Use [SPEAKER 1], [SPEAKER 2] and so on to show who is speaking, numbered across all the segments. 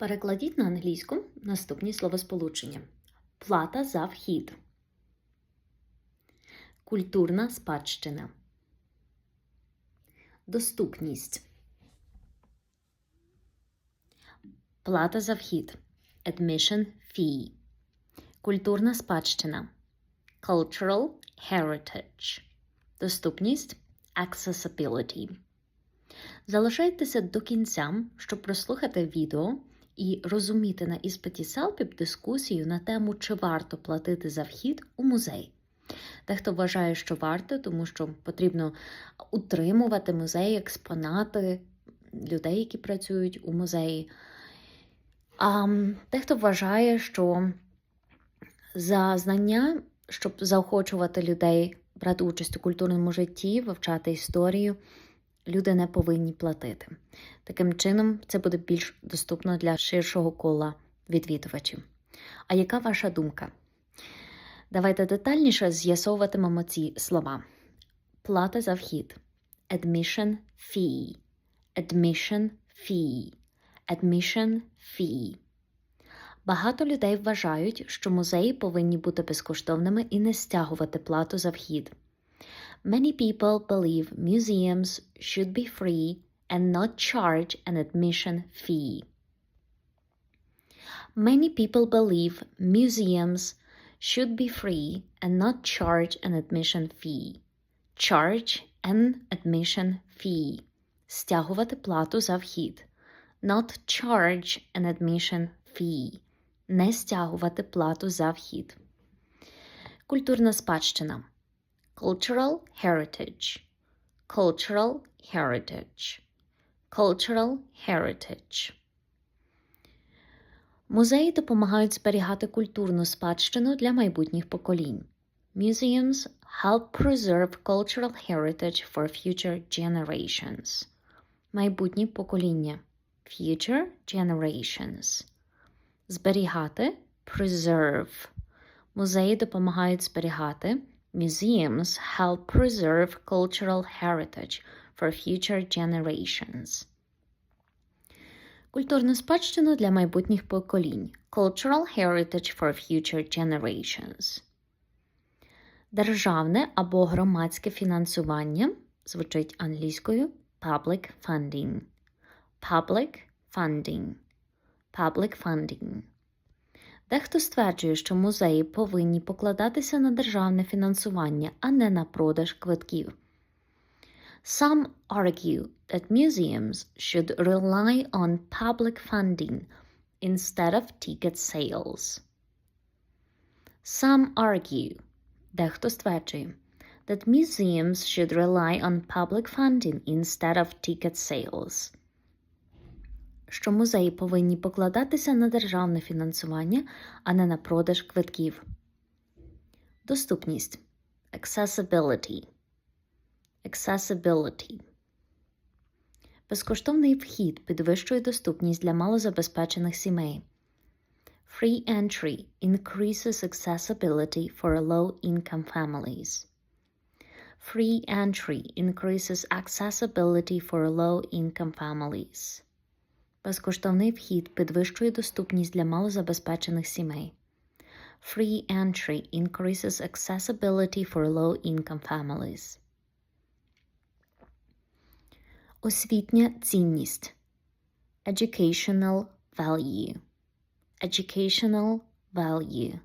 [SPEAKER 1] Перекладіть на англійську наступні словосполучення. Плата за вхід. Культурна спадщина. Доступність. Плата за вхід. Admission fee. Культурна спадщина. Cultural heritage. Доступність. Accessibility. Залишайтеся до кінця, щоб прослухати відео і розуміти на іспиті селпіп дискусію на тему, чи варто платити за вхід у музей. Дехто вважає, що варто, тому що потрібно утримувати музей, експонати людей, які працюють у музеї. А дехто вважає, що за знання, щоб заохочувати людей брати участь у культурному житті, вивчати історію, люди не повинні платити. Таким чином, це буде більш доступно для ширшого кола відвідувачів. А яка ваша думка? Давайте детальніше з'ясовуватимемо ці слова. Плата за вхід. Admission fee. Admission fee. Admission fee. Багато людей вважають, що музеї повинні бути безкоштовними і не стягувати плату за вхід. Many people believe museums should be free and not charge an admission fee. Many people believe museums should be free and not charge an admission fee. Charge an admission fee. Стягувати плату за вхід. Not charge an admission fee. Не стягувати плату за вхід. Культурна спадщина. Cultural heritage. Cultural heritage. Cultural heritage. Музеї допомагають зберігати культурну спадщину для майбутніх поколінь. Museums help preserve cultural heritage for future generations. Майбутні покоління. Future generations. Зберігати preserve. Музеї допомагають зберігати. Museums help preserve cultural heritage for future generations. Культурну спадщину для майбутніх поколінь. Cultural heritage for future generations. Державне або громадське фінансування звучить англійською public funding. Public funding. Public funding. Дехто стверджує, що музеї повинні покладатися на державне фінансування, а не на продаж квитків. Some argue that museums should rely on public funding instead of ticket sales. Some argue, дехто стверджує, that museums should rely on public funding instead of ticket sales. Що музеї повинні покладатися на державне фінансування, а не на продаж квитків. Доступність accessibility accessibility Безкоштовний вхід підвищує доступність для малозабезпечених сімей. Free entry increases accessibility for low-income families. Free entry increases accessibility for low-income families. Безкоштовний вхід підвищує доступність для малозабезпечених сімей. Free entry increases accessibility for low-income families. Освітня цінність. Educational value. Educational value.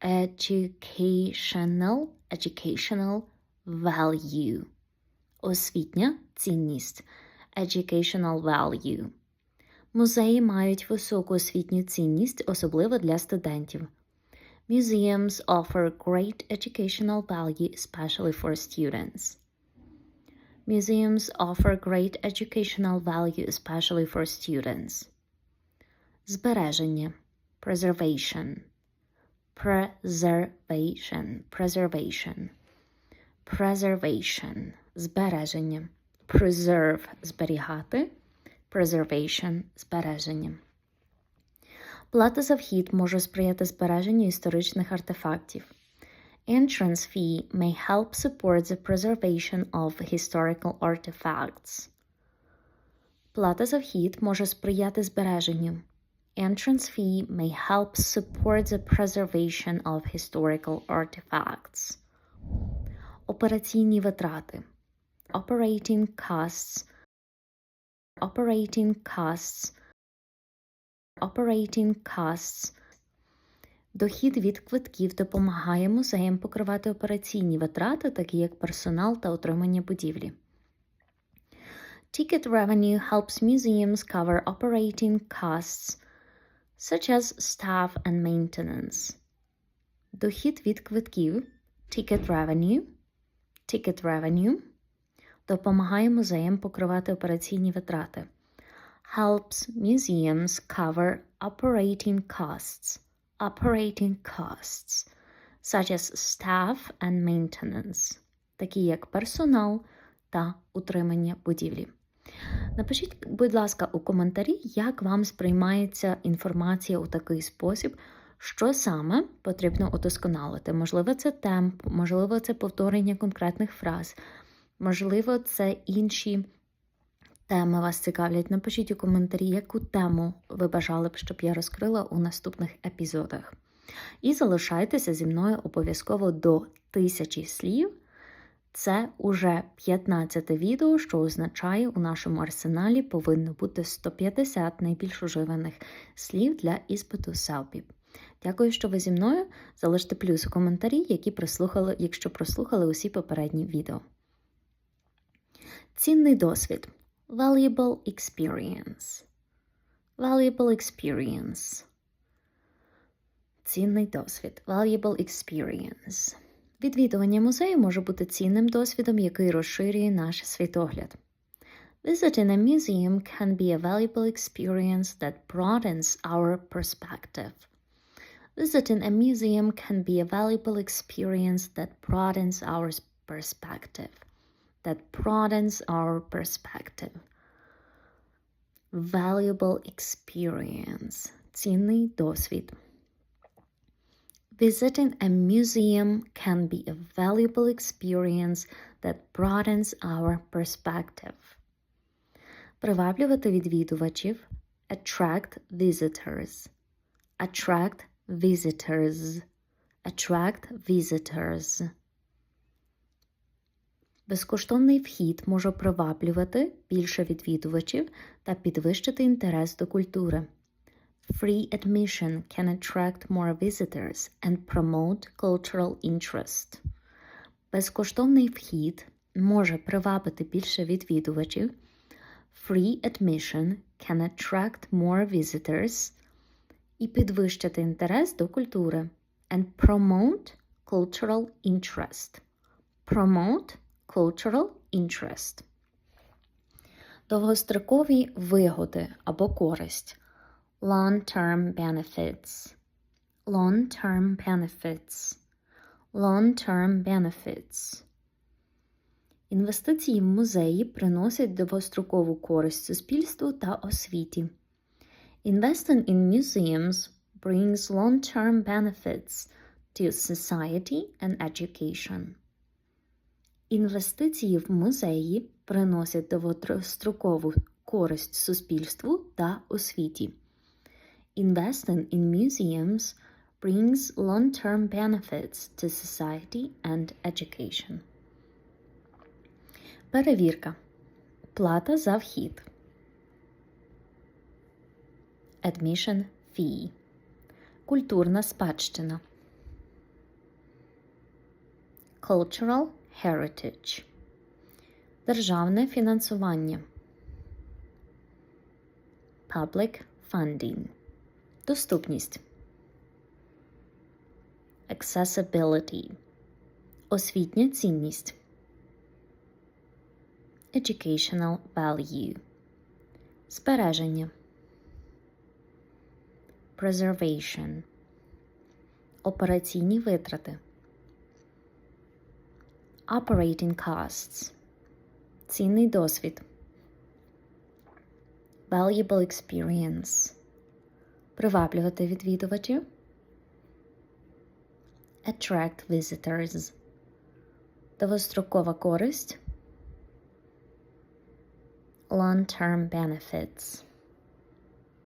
[SPEAKER 1] Educational. Educational value. Освітня цінність. Educational value. Музеї мають високу освітню цінність, особливо для студентів. Museums offer great educational value, especially for students. Museums offer great educational value, especially for students. Збереження. Preservation. Preservation. Preservation. Preservation. Збереження. Preserve – зберігати. Preservation – збереження. Плата за вхід може сприяти збереженню історичних артефактів. Entrance fee may help support the preservation of historical artifacts. Плата за вхід може сприяти збереженню. entrance fee may help support the preservation of historical artifacts. Операційні витрати. Operating costs. Operating costs. Operating costs. Дохід від квитків допомагає музеям покривати операційні витрати, такі як персонал та утримання будівлі. Ticket revenue helps museums cover operating costs, such as staff and maintenance. Дохід від квитків ticket revenue, ticket revenue допомагає музеям покривати операційні витрати. Helps museums cover operating costs, operating costs, such as staff and maintenance, такі як персонал та утримання будівлі. Напишіть, будь ласка, у коментарі, як вам сприймається інформація у такий спосіб, що саме потрібно удосконалити. Можливо, це темп, можливо, це повторення конкретних фраз, можливо, це інші теми вас цікавлять. Напишіть у коментарі, яку тему ви бажали б, щоб я розкрила у наступних епізодах. І залишайтеся зі мною обов'язково до тисячі слів. Це уже 15 відео, що означає, у нашому арсеналі повинно бути 150 найбільш уживаних слів для іспиту селпі. Дякую, що ви зі мною. Залиште плюс у коментарі, які прослухали, якщо прослухали усі попередні відео. Цінний досвід. Valuable experience. Valuable experience. Цінний досвід. Valuable experience. Відвідування музею може бути цінним досвідом, який розширює наш світогляд. Visiting a museum can be a valuable experience that broadens our perspective. Visiting a museum can be a valuable experience that broadens our perspective. That broadens our perspective. Valuable experience. Цінний досвід. Visiting a museum can be a valuable experience that broadens our perspective. Приваблювати відвідувачів attract visitors. Attract visitors. Attract visitors. Безкоштовний вхід може приваблювати більше відвідувачів та підвищити інтерес до культури. Free admission can attract more visitors and promote cultural interest. Безкоштовний вхід може привабити більше відвідувачів. Free admission can attract more visitors і підвищити інтерес до культури. And promote cultural interest. Promote cultural interest. Довгострокові вигоди або користь. long-term benefits, long-term benefits, long-term benefits. Інвестиції в музеї приносять довгострокову користь суспільству та освіті. Investing in museums brings long-term benefits to society and education. Інвестиції в музеї приносять довгострокову користь суспільству та освіті. Investing in museums brings long-term benefits to society and education. Перевірка. Плата за вхід. Admission fee. Культурна спадщина. Cultural heritage. Державне фінансування. Public funding. Доступність. Accessibility. Освітня цінність. Educational value. Збереження. Preservation. Операційні витрати. Operating costs. Цінний досвід. Valuable experience. Приваблювати відвідувачів. Attract visitors. Довгострокова користь. Long-term benefits.